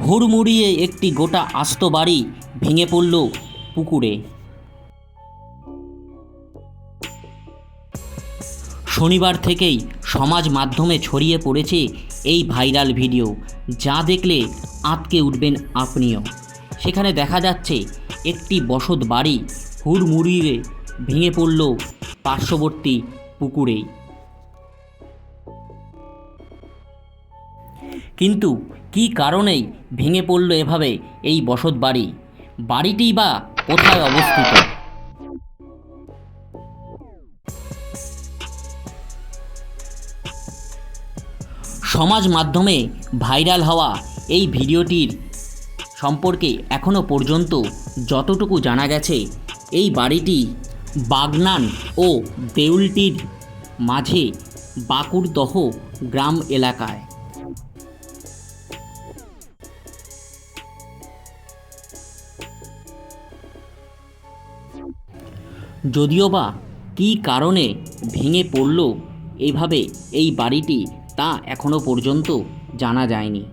হুড়মুড়িয়ে একটি গোটা আস্ত বাড়ি ভেঙে পড়ল পুকুরে। শনিবার থেকেই সমাজ মাধ্যমে ছড়িয়ে পড়েছে এই ভাইরাল ভিডিও। যা দেখলে আঁতকে উঠবেন আপনিও। সেখানে দেখা যাচ্ছে একটি বসত বাড়ি হুড়মুড়িয়ে ভেঙে পড়ল পার্শ্ববর্তী পুকুরেই। কিন্তু কী কারণেই ভেঙে পড়ল এভাবে এই বসত বাড়ি? বাড়িটি বা কোথায় অবস্থিত? সমাজ মাধ্যমে ভাইরাল হওয়া এই ভিডিওটির সম্পর্কে এখনও পর্যন্ত যতটুকু জানা গেছে, এই বাড়িটি বাগনান ও দেউলটির মাঝে বাকুড়দহ গ্রাম এলাকায়। যদিও বা কী কারণে ভেঙে পড়ল এইভাবে এই বাড়িটি তা এখনও পর্যন্ত জানা যায়নি।